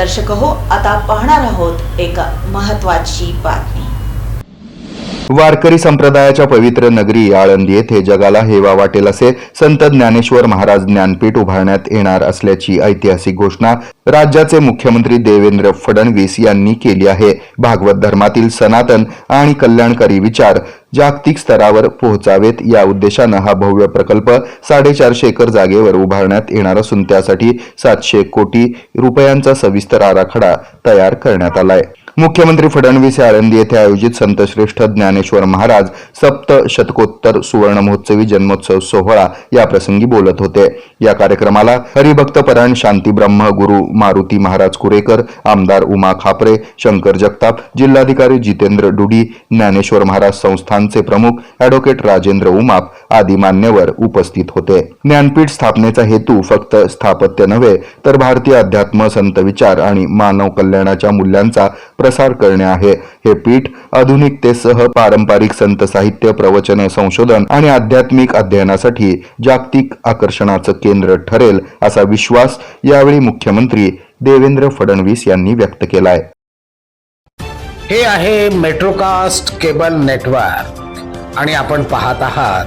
दर्शक हो. आता पाहणार आहोत एक महत्वाची बातमी. वारकरी संप्रदायाच्या पवित्र नगरी आळंदी येथे जगाला हेवा वाटेल असे संत ज्ञानेश्वर महाराज ज्ञानपीठ उभारण्यात येणार असल्याची ऐतिहासिक घोषणा राज्याचे मुख्यमंत्री देवेंद्र फडणवीस यांनी केली आहे. भागवत धर्मातील सनातन आणि कल्याणकारी विचार जागतिक स्तरावर पोहोचावेत. या उद्देशानं हा भव्य प्रकल्प साडेचारशे एकर जागेवर उभारण्यात येणार असून त्यासाठी सातशे कोटी रुपयांचा सविस्तर आराखडा तयार करण्यात आलाय. मुख्यमंत्री फडणवीस हे आळंदी येथे आयोजित संतश्रेष्ठ ज्ञानेश्वर महाराज सप्त शतकोत्तर सुवर्ण महोत्सवी जन्मोत्सव सोहळा या प्रसंगी बोलत होते. या कार्यक्रमाला हरिभक्त परायण शांती ब्रह्म गुरु मारुती महाराज कुरेकर आमदार उमा खापरे शंकर जगताप जिल्हाधिकारी जितेंद्र डुडी ज्ञानेश्वर महाराज संस्थानचे प्रमुख ॲडव्होकेट राजेंद्र उमाप आदी मान्यवर उपस्थित होते. ज्ञानपीठ स्थापनेचा हेतू फक्त स्थापत्य नव्हे तर भारतीय अध्यात्म संत विचार आणि मानव कल्याणाच्या मूल्यांचा प्रसार करणे आहे. हे पीठ आधुनिकतेसह पारंपरिक संत साहित्य प्रवचन संशोधन आणि आध्यात्मिक अध्ययनासाठी जागतिक आकर्षणाचं केंद्र ठरेल असा विश्वास यावेळी मुख्यमंत्री देवेंद्र फडणवीस यांनी व्यक्त केलाय. हे आहे मेट्रोकास्ट केबल नेटवर्क आणि आपण पाहत आहात